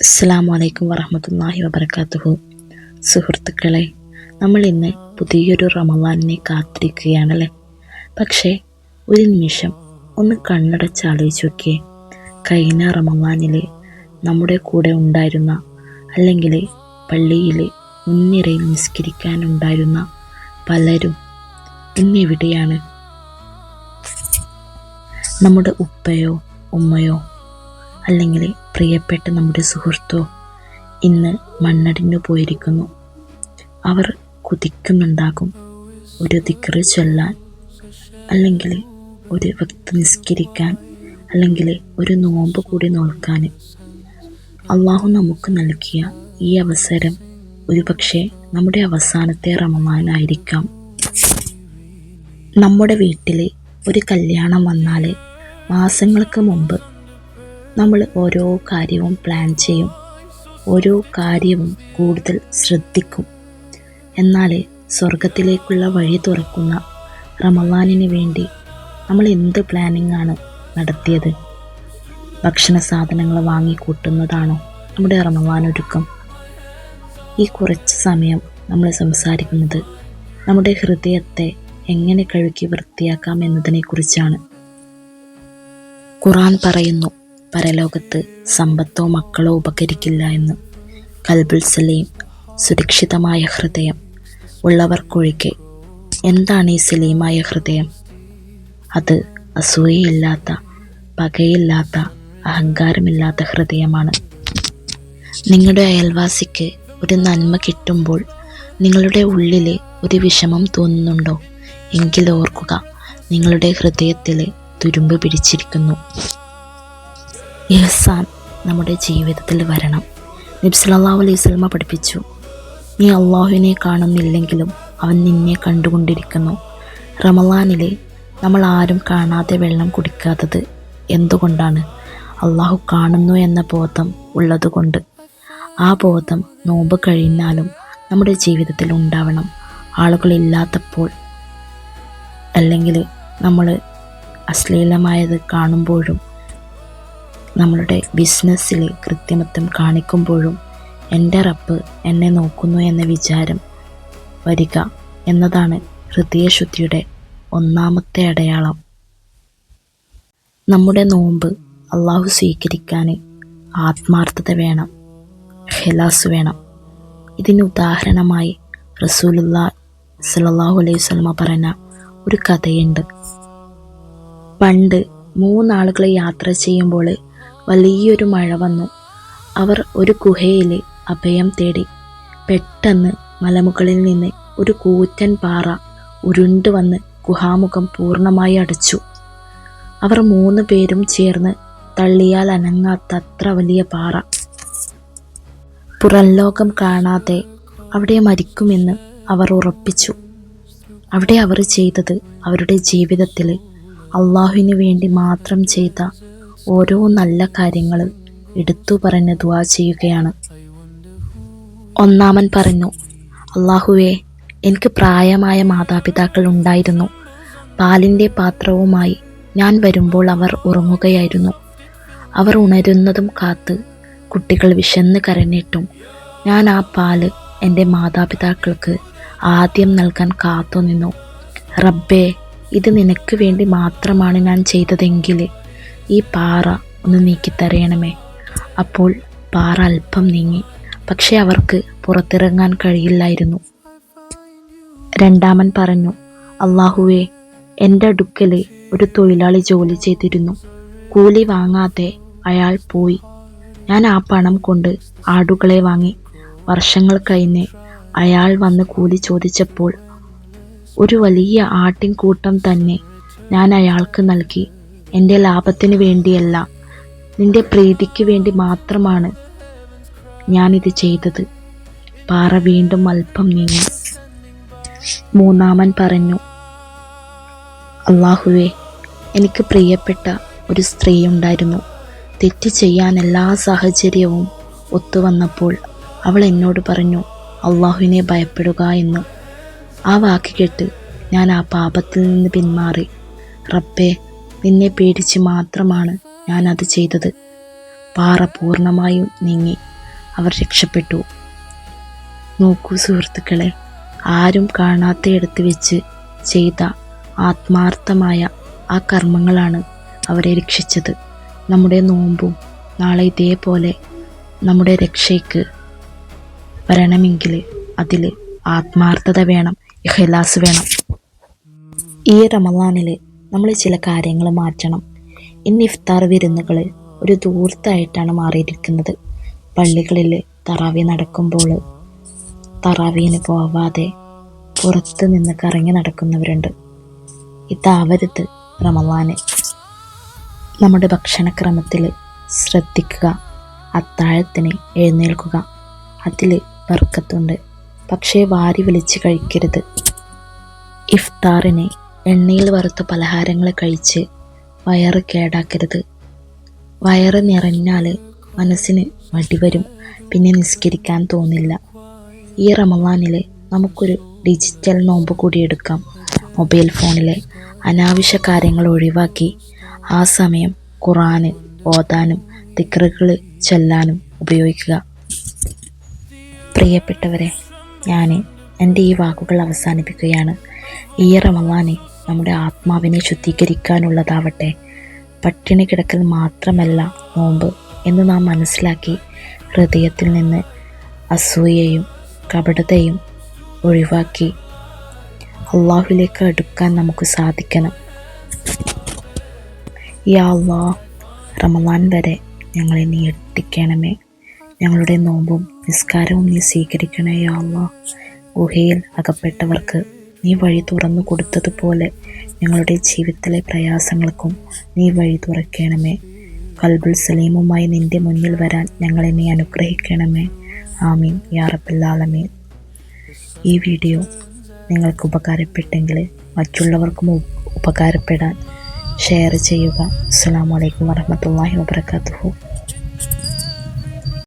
അസ്സാം വലൈക്കും വറഹമത്തല്ലാഹി വബർക്കാത്തുഹു സുഹൃത്തുക്കളെ നമ്മൾ ഇന്ന് പുതിയൊരു റമദാനിനെ കാത്തിരിക്കുകയാണല്ലേ? പക്ഷേ ഒരു നിമിഷം ഒന്ന് കണ്ണടച്ച് ആലോചിച്ച് നോക്കിയേ. കഴിഞ്ഞ റമദാനിൽ നമ്മുടെ കൂടെ ഉണ്ടായിരുന്ന അല്ലെങ്കിൽ പള്ളിയിൽ മുൻനിരയിൽ നിസ്കരിക്കാനുണ്ടായിരുന്ന പലരും ഇന്നെവിടെയാണ് നമ്മുടെ ഉപ്പയോ ഉമ്മയോ അല്ലെങ്കിൽ പ്രിയപ്പെട്ട നമ്മുടെ സുഹൃത്തോ ഇന്ന് മണ്ണടിഞ്ഞു പോയിരിക്കുന്നു. അവർ കുതിക്കുന്നുണ്ടാകും. ഒരു ദിക്കറ് ചൊല്ലാൻ അല്ലെങ്കിൽ ഒരു വ്യക്തി നിസ്കരിക്കാൻ അല്ലെങ്കിൽ ഒരു നോമ്പ് കൂടി നോൽക്കാൻ. അള്ളാഹു നമുക്ക് നൽകിയ ഈ അവസരം ഒരുപക്ഷെ നമ്മുടെ അവസാനത്തെ റമമാനായിരിക്കാം നമ്മുടെ വീട്ടിൽ ഒരു കല്യാണം വന്നാൽ മാസങ്ങൾക്ക് മുമ്പ് നമ്മൾ ഓരോ കാര്യവും പ്ലാൻ ചെയ്യും. ഓരോ കാര്യവും കൂടുതൽ ശ്രദ്ധിക്കും. എന്നാൽ സ്വർഗത്തിലേക്കുള്ള വഴി തുറക്കുന്ന റമദാനിന് വേണ്ടി നമ്മൾ എന്ത് പ്ലാനിങ് ആണ് നടത്തിയത്? ഭക്ഷണ സാധനങ്ങൾ വാങ്ങിക്കൂട്ടുന്നതാണോ നമ്മുടെ റമദാൻ ഒരുക്കം? ഈ കുറച്ച് സമയം നമ്മൾ സംസാരിക്കുന്നത് നമ്മുടെ ഹൃദയത്തെ എങ്ങനെ കഴുകി വൃത്തിയാക്കാം എന്നതിനെക്കുറിച്ചാണ്. ഖുറാൻ പറയുന്നു പരലോകത്ത് സമ്പത്തോ മക്കളോ ഉപകരിക്കില്ല എന്ന് കൽബുൽ സലീം സുരക്ഷിതമായ ഹൃദയം ഉള്ളവർക്കൊഴികെ എന്താണ് ഈ സലീമായ ഹൃദയം? അത് അസൂയയില്ലാത്ത പകയില്ലാത്ത അഹങ്കാരമില്ലാത്ത ഹൃദയമാണ്. നിങ്ങളുടെ അയൽവാസിക്ക് ഒരു നന്മ കിട്ടുമ്പോൾ നിങ്ങളുടെ ഉള്ളിൽ ഒരു വിഷമം തോന്നുന്നുണ്ടോ? എങ്കിൽ ഓർക്കുക നിങ്ങളുടെ ഹൃദയത്തിൽ തുരുമ്പ് പിടിച്ചിരിക്കുന്നു. ഇഹ്സാൻ നമ്മുടെ ജീവിതത്തിൽ വരണം. നബ്സലാഹു അലൈഹി സ്വലമ പഠിപ്പിച്ചു നീ അള്ളാഹുവിനെ കാണുന്നില്ലെങ്കിലും അവൻ നിന്നെ കണ്ടുകൊണ്ടിരിക്കുന്നു. റമലാനിലെ നമ്മൾ ആരും കാണാതെ വെള്ളം കുടിക്കാത്തത് എന്തുകൊണ്ടാണ്? അള്ളാഹു കാണുന്നു എന്ന ബോധം ഉള്ളതുകൊണ്ട്. ആ ബോധം നോമ്പ് കഴിഞ്ഞാലും നമ്മുടെ ജീവിതത്തിൽ ഉണ്ടാവണം. ആളുകളില്ലാത്തപ്പോൾ അല്ലെങ്കിൽ നമ്മൾ അശ്ലീലമായത് കാണുമ്പോഴും നമ്മളുടെ ബിസിനസ്സിൽ കൃത്രിമത്വം കാണിക്കുമ്പോഴും എന്റെ റബ്ബ് എന്നെ നോക്കുന്നു എന്ന വിചാരം വരിക എന്നതാണ് ഹൃദയശുദ്ധിയുടെ ഒന്നാമത്തെ അടയാളം. നമ്മുടെ നോമ്പ് അള്ളാഹു സ്വീകരിക്കാൻ ആത്മാർത്ഥത വേണം ഖലാസ് വേണം. ഇതിന് ഉദാഹരണമായി റസൂലുള്ള സലല്ലാഹു അലൈഹി സ്വലമ പറഞ്ഞ ഒരു കഥയുണ്ട്. പണ്ട് മൂന്നാളുകൾ യാത്ര ചെയ്യുമ്പോൾ വലിയൊരു മഴ വന്നു. അവർ ഒരു ഗുഹയിൽ അഭയം തേടി പെട്ടെന്ന് മലമുകളിൽ നിന്ന് ഒരു കൂറ്റൻ പാറ ഉരുണ്ടു വന്ന് ഗുഹാമുഖം പൂർണമായി അടച്ചു. അവർ മൂന്ന് പേരും ചേർന്ന് തള്ളിയാൽ അനങ്ങാത്ത അത്ര വലിയ പാറ. പുറംലോകം കാണാതെ അവിടെ മരിക്കുമെന്ന് അവർ ഉറപ്പിച്ചു. അവിടെ അവർ ചെയ്തത് അവരുടെ ജീവിതത്തിൽ അള്ളാഹുവിന് വേണ്ടി മാത്രം ചെയ്ത ഓരോ നല്ല കാര്യങ്ങളും എടുത്തു പറഞ്ഞ് ദുവാ ചെയ്യുകയാണ്. ഒന്നാമൻ പറഞ്ഞു അള്ളാഹുവെ എനിക്ക് പ്രായമായ മാതാപിതാക്കൾ ഉണ്ടായിരുന്നു. പാലിന്റെ പാത്രവുമായി ഞാൻ വരുമ്പോൾ അവർ ഉറങ്ങുകയായിരുന്നു. അവർ ഉണരുന്നതും കാത്ത് കുട്ടികൾ വിശന്ന് കരഞ്ഞിട്ടും ഞാൻ ആ പാൽ എന്റെ മാതാപിതാക്കൾക്ക് ആദ്യം നൽകാൻ കാത്തു നിന്നു റബ്ബേ ഇത് നിനക്ക് വേണ്ടി മാത്രമാണ് ഞാൻ ചെയ്തതെങ്കിൽ ഈ പാറ ഒന്ന് നീക്കിത്തരയണമേ. അപ്പോൾ പാറ അല്പം നീങ്ങി പക്ഷെ അവർക്ക് പുറത്തിറങ്ങാൻ കഴിയില്ലായിരുന്നു. രണ്ടാമൻ പറഞ്ഞു അള്ളാഹുവെ എന്റെ അടുക്കൽ ഒരു തൊഴിലാളി ജോലി ചെയ്തിരുന്നു. കൂലി വാങ്ങാതെ അയാൾ പോയി. ഞാൻ ആ പണം കൊണ്ട് ആടുകളെ വാങ്ങി. വർഷങ്ങൾ കഴിഞ്ഞ് അയാൾ വന്ന് കൂലി ചോദിച്ചപ്പോൾ ഒരു വലിയ ആട്ടിൻകൂട്ടം തന്നെ ഞാൻ അയാൾക്ക് നൽകി. എന്റെ ലാഭത്തിന് വേണ്ടിയല്ല നിന്റെ പ്രീതിക്ക് വേണ്ടി മാത്രമാണ് ഞാനിത് ചെയ്തത്. പാറ വീണ്ടും അല്പം നീങ്ങി. മൂന്നാമൻ പറഞ്ഞു അള്ളാഹുവെ എനിക്ക് പ്രിയപ്പെട്ട ഒരു സ്ത്രീ ഉണ്ടായിരുന്നു. തെറ്റ് ചെയ്യാൻ എല്ലാ സാഹചര്യവും ഒത്തുവന്നപ്പോൾ അവൾ എന്നോട് പറഞ്ഞു അള്ളാഹുവിനെ ഭയപ്പെടുക എന്ന്. ആ വാക്ക് കേട്ട് ഞാൻ ആ പാപത്തിൽ നിന്ന് പിന്മാറി. റബ്ബേ നിന്നെ പേടിച്ച് മാത്രമാണ് ഞാൻ അത് ചെയ്തത്. പാറ പൂർണമായും നീങ്ങി അവർ രക്ഷപ്പെട്ടു. നോക്കൂ സുഹൃത്തുക്കളെ ആരും കാണാത്തയിടത്ത് വെച്ച് ചെയ്ത ആത്മാർത്ഥമായ ആ കർമ്മങ്ങളാണ് അവരെ രക്ഷിച്ചത്. നമ്മുടെ നോമ്പും നാളെ ഇതേപോലെ നമ്മുടെ രക്ഷയ്ക്ക് വരണമെങ്കിൽ അതിൽ ആത്മാർത്ഥത വേണം ഇഹലാസ് വേണം. ഈ റമദാനിൽ നമ്മൾ ചില കാര്യങ്ങൾ മാറ്റണം. ഇന്ന് ഇഫ്താർ വിരുന്നുകൾ ഒരു ദൂർത്തായിട്ടാണ് മാറിയിരിക്കുന്നത്. പള്ളികളിൽ തറാവി നടക്കുമ്പോൾ തറാവീന് പോവാതെ പുറത്ത് നിന്ന് കറങ്ങി നടക്കുന്നവരുണ്ട്. ഇതാവരുത് റമവാന് നമ്മുടെ ഭക്ഷണക്രമത്തിൽ ശ്രദ്ധിക്കുക. അത്താഴത്തിന് എഴുന്നേൽക്കുക. അതിൽ ബർക്കത്തുണ്ട്. പക്ഷേ വാരി വിളിച്ച് കഴിക്കരുത്. ഇഫ്താറിന് എണ്ണയിൽ വറുത്ത പലഹാരങ്ങൾ കഴിച്ച് വയറ് കേടാക്കരുത്. വയറ് നിറഞ്ഞാൽ മനസ്സിന് മടി വരും. പിന്നെ നിസ്കരിക്കാൻ തോന്നില്ല. ഈ റമവാനിൽ നമുക്കൊരു ഡിജിറ്റൽ നോമ്പ് കൂടി എടുക്കാം. മൊബൈൽ ഫോണിലെ അനാവശ്യ കാര്യങ്ങൾ ഒഴിവാക്കി ആ സമയം ഖുറാന് ഓതാനും ദിക്റുകൾ ചെല്ലാനും ഉപയോഗിക്കുക. പ്രിയപ്പെട്ടവരെ ഞാൻ എന്റെ ഈ വാക്കുകൾ അവസാനിപ്പിക്കുകയാണ്. ഈ റമദാനെ നമ്മുടെ ആത്മാവിനെ ശുദ്ധീകരിക്കാനുള്ളതാവട്ടെ. പട്ടിണി കിടക്കൽ മാത്രമല്ല നോമ്പ് എന്ന് നാം മനസ്സിലാക്കി ഹൃദയത്തിൽ നിന്ന് അസൂയയും കപടതയും ഒഴിവാക്കി അള്ളാഹുലേക്ക് അടുക്കാൻ നമുക്ക് സാധിക്കണം. യാ അള്ളാ റമദാൻ വരെ ഞങ്ങളെ നീ എത്തിക്കണമേ. ഞങ്ങളുടെ നോമ്പും നിസ്കാരവും നീ സ്വീകരിക്കണേ യാ അള്ളാ ഗുഹയിൽ അകപ്പെട്ടവർക്ക് നീ വഴി തുറന്നു കൊടുത്തതുപോലെ ഞങ്ങളുടെ ജീവിതത്തിലെ പ്രയാസങ്ങൾക്കും നീ വഴി തുറക്കണമേ. കൽബുൽ സലീമുമായി നിന്റെ മുന്നിൽ വരാൻ ഞങ്ങളെ നീ അനുഗ്രഹിക്കണമേ. ആമീൻ. യാ റബ്ബുൽ ഈ വീഡിയോ നിങ്ങൾക്ക് ഉപകാരപ്പെട്ടെങ്കിൽ മറ്റുള്ളവർക്കും ഉപകാരപ്പെടാൻ ഷെയർ ചെയ്യുക. അസ്സാം വലൈക്കും വറഹമത്തല്ലാഹി വാബർക്കാത്തുഹു